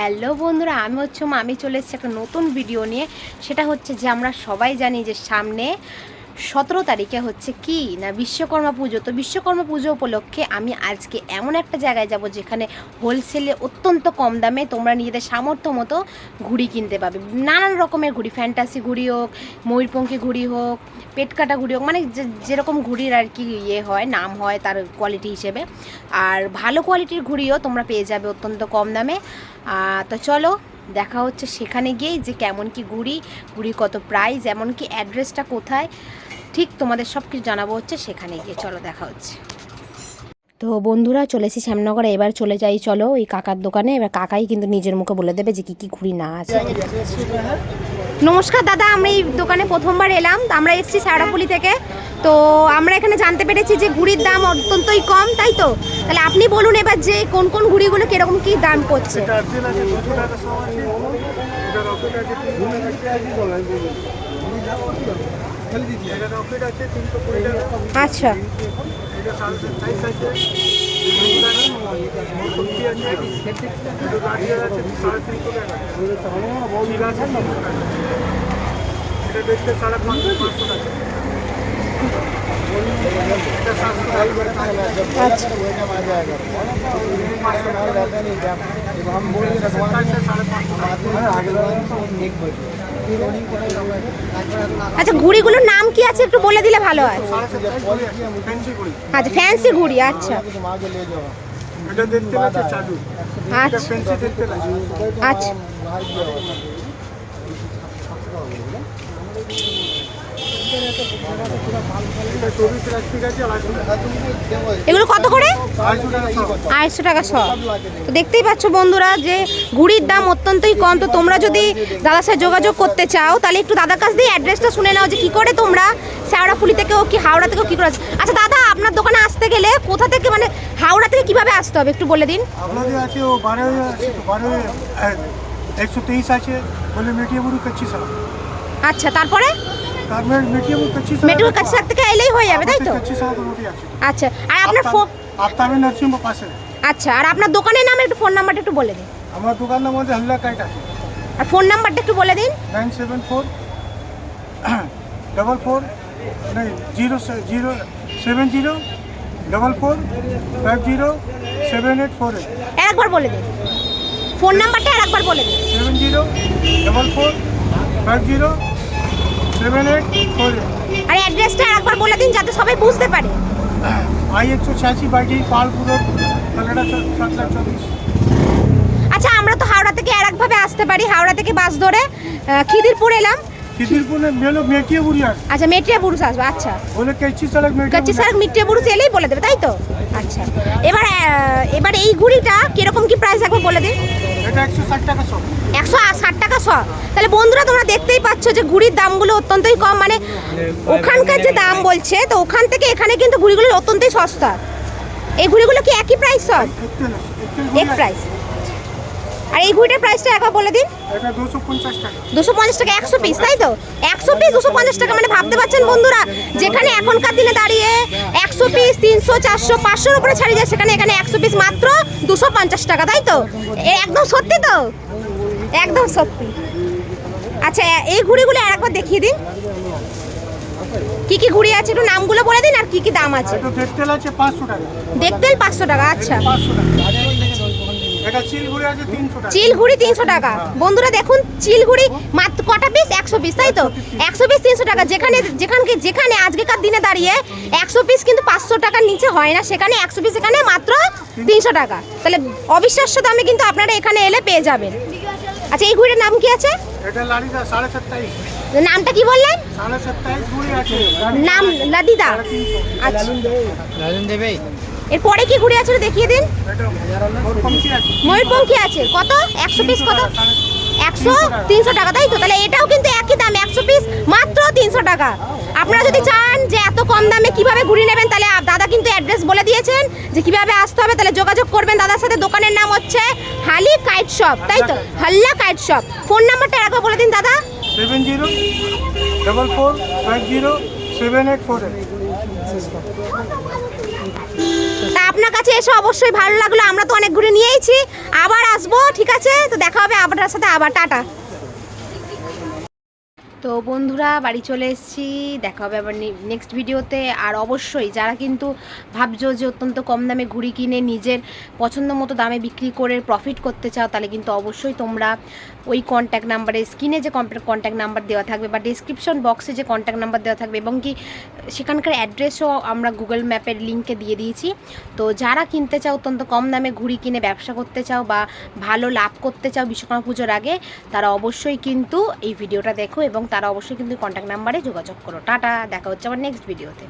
Hello বন্ধুরা, আমি হচ্ছে আমি চলে এসেছি একটা নতুন ভিডিও নিয়ে। সেটা হচ্ছে যে আমরা সবাই জানি যে সামনে সতেরো তারিখে হচ্ছে কি? না, বিশ্বকর্মা পুজো। তো বিশ্বকর্মা পুজো উপলক্ষে আমি আজকে এমন একটা জায়গায় যাব যেখানে হোলসেলে অত্যন্ত কম দামে তোমরা নিজেদের সামর্থ্য মতো ঘুড়ি কিনতে পাবে। নানান রকমের ঘুড়ি ফ্যান্টাসি ঘুড়ি হোক, ময়ূরপঙ্খী ঘুড়ি হোক পেট কাটা ঘুড়ি হোক মানে যেরকম ঘুড়ির আর কি ইয়ে হয়, নাম হয় তার কোয়ালিটি হিসেবে। আর ভালো কোয়ালিটির ঘুড়িও তোমরা পেয়ে যাবে অত্যন্ত কম দামে। তো চলো, দেখা হচ্ছে সেখানে গিয়েই যে কেমন কি ঘুড়ি ঘুড়ি কত প্রাইস এমনকি অ্যাড্রেসটা কোথায়। ঠিক তোমাদের সব কিছু জানাব হচ্ছে সেখানে গিয়ে। চলো, দেখা হচ্ছে। তো বন্ধুরা, চলে এসেছি শ্যামনগরে। এবার চলে যাই, চলো ওই কাকার দোকানে। এবার কাকাই কিন্তু নিজের মুখে বলে দেবে যে কি কি ঘুড়ি না আছে। নমস্কার দাদা, আমরা এই দোকানে প্রথমবার এলাম। আমরা এসেছি সারাপুলি থেকে। তো আমরা এখানে জানতে পেরেছি যে ঘুড়ির দাম অত্যন্তই কম, তাই তো? তাহলে আপনি বলুন এবার যে কোন কোন ঘুড়িগুলো কীরকম কি দাম করছে আচ্ছা। এটা দেখতে সাড়ে পাঁচশো টাকা আচ্ছা ঘুড়িগুলোর নাম কি আছে? একটু বলে দিলে ভালো হয়। আচ্ছা ফ্যান্সি ঘুড়ি আচ্ছা। আচ্ছা। আচ্ছা। এগুলো কত করে? আড়াইশো টাকা শ। তো দেখতেই পাচ্ছ বন্ধুরা যে ঘুড়ির দাম অত্যন্তই কম। তো তোমরা যদি দাদার সাথে যোগাযোগ করতে চাও তাহলে একটু দাদার কাছ দিয়ে অ্যাড্রেসটা শুনে নাও যে কী করে তোমরা শেওড়াফুলি থেকেও কি হাওড়া থেকেও কী করে। আচ্ছা দাদা আপনার দোকানে আসতে গেলে কোথা থেকে মানে হাওড়া থেকে কীভাবে আসতে হবে একটু বলে দিন? একশো তেইশ আছে বলে মেটিয়াবুরু কাচ্ছি আচ্ছা তারপরে? মেটুল কাছে থাকতে থেকে হয়ে যাবে তাই তো? আচ্ছা আর আপনার ফোন আফতাবি নার্সিং আচ্ছা আর আপনার দোকানের নাম একটু ফোন নাম্বারটা একটু বলে দিন। আমার দোকান নাম হচ্ছে হাল্লা কাইটা আর ফোন নাম্বারটা একটু বলে দিন। Nine seven four double four zero zero seven zero double four five zero seven eight four eight একবার বলে দিন। ফোন নাম্বারটা আর একবার বলে দিন। Seven zero double four five zero আরে অ্যাড্রেসটা একবার বলে দিন যাতে সবাই বুঝতে পারে। আই একশো ছিয়াশি বাইটি পালপুর আচ্ছা আমরা তো হাওড়া থেকে আর একভাবে আসতে পারি হাওড়া থেকে বাস ধরে খিদিরপুর এলাম। আচ্ছা মেটিয়া পুরুষ আসবে। আচ্ছা কাচ্চি সারাক মিটিয়া পুরুষ এলেই বলে দেবে তাই তো? আচ্ছা। এবার এবার এই ঘুড়িটা কীরকম কি প্রাইস একবার বলে দিন? একশো ষাট টাকা শ তাহলে বন্ধুরা তোমরা দেখতেই পাচ্ছ যে ঘুড়ির দামগুলো অত্যন্তই কম। মানে ওখানকার যে দাম বলছে তো ওখান থেকে এখানে কিন্তু ঘুড়িগুলো অত্যন্তই সস্তা। এই ঘুড়িগুলো কি একই প্রাইস সব? একটু এক প্রাইস আর এই ঘুড়িটার প্রাইসটা একবার বলে দিন। এটা দুশো পঞ্চাশ টাকা। একশো পিস তাই তো? একশো পিস দুশো পঞ্চাশ টাকা মানে ভাবতে পারছেন বন্ধুরা যেখানে এখনকার দিনে দাঁড়িয়ে একশো পিস তিনশো চারশো পাঁচশোর উপরে ছাড়িয়ে যায় সেখানে এখানে একশো পিস মাত্র দুশো পঞ্চাশ টাকা তাই তো? একদম সত্যি তো? একদম সত্যি। আচ্ছা এই ঘুড়িগুলো আর একবার দেখিয়ে দিন। কি কি ঘুড়ি আছে একটু নামগুলো বলে দিন আর কি কি দাম আছে? এটা দেখতে লাগছে পাঁচশো টাকা। দেখতেই পাঁচশো টাকা আচ্ছা। চিলগুড়ি তিনশো টাকা। টাকা। বন্ধুরা দেখুন চিলঘুড়ি মাত্র কটা পিস একশো পিস তাই তো? একশো পিস তিনশো টাকা। যেখানে যেখানে যেখানে আজকেকার দিনে দাঁড়িয়ে একশো পিস কিন্তু পাঁচশো টাকার নিচে হয় না। সেখানে একশো পিস এখানে মাত্র তিনশো টাকা। তাহলে অবিশ্বাস্য দামে কিন্তু আপনারা এখানে এলে পেয়ে যাবেন। আচ্ছা এই ঘুড়ির নাম কি আছে? নামটা কি বললেন? নাম লাদিদা আচ্ছা। এরপরে কি ঘুড়ি আছে দেখিয়ে দিন? ময়ূরপঙ্খী আছে। কত? একশো পিস কত? একশো? তিনশো টাকা, তাই তো? তাহলে এটাও কিন্তু একই দাম, একশো পিস মাত্র তিনশো টাকা। আপনারা যদি চান যে এত কম দামে কীভাবে ঘুরি নেবেন, তাহলে দাদা কিন্তু অ্যাড্রেস বলে দিয়েছেন যে কীভাবে আসতে হবে, তাহলে যোগাযোগ করবেন। দাদার সাথে দোকানের নাম হচ্ছে হালি কাইট শপ, তাই তো? হাল্লা কাইট শপ। ফোন নাম্বারটা একবার বলে দিন, দাদা। Seven zero double four five zero seven eight four আপনার কাছে এসে অবশ্যই ভালো লাগল। আমরা তো অনেক ঘুরে নিয়েইছি আবার আসব, ঠিক আছে? তো দেখা হবে আপনার সাথে আবার। টাটা। তো বন্ধুরা, বাড়ি চলে এসেছি। দেখা হবে আবার নেক্সট ভিডিওতে আর অবশ্যই যারা কিন্তু ভাবছ যে অত্যন্ত কম দামে ঘুড়ি কিনে নিজের পছন্দ মতো দামে বিক্রি করে প্রফিট করতে চাও, তাহলে কিন্তু অবশ্যই তোমরা ওই কন্ট্যাক্ট নাম্বারে স্ক্রিনে যে কন্ট্যাক্ট নাম্বার দেওয়া থাকবে বা ডিসক্রিপশন বক্সে যে কন্ট্যাক্ট নাম্বার দেওয়া থাকবে এবং কি সেখানকার অ্যাড্রেসও আমরা গুগল ম্যাপের লিঙ্কে দিয়ে দিয়েছি। তো যারা কিনতে চাও, অত্যন্ত কম দামে ঘুড়ি কিনে ব্যবসা করতে চাও বা ভালো লাভ করতে চাও বিশ্বকর্মা পুজোর আগে, তারা অবশ্যই কিন্তু এই ভিডিওটা দেখো এবং তারা অবশ্যই কিন্তু কন্ট্যাক্ট নাম্বারে যোগাযোগ করো। টাটা দেখা হচ্ছে আবার নেক্সট ভিডিওতে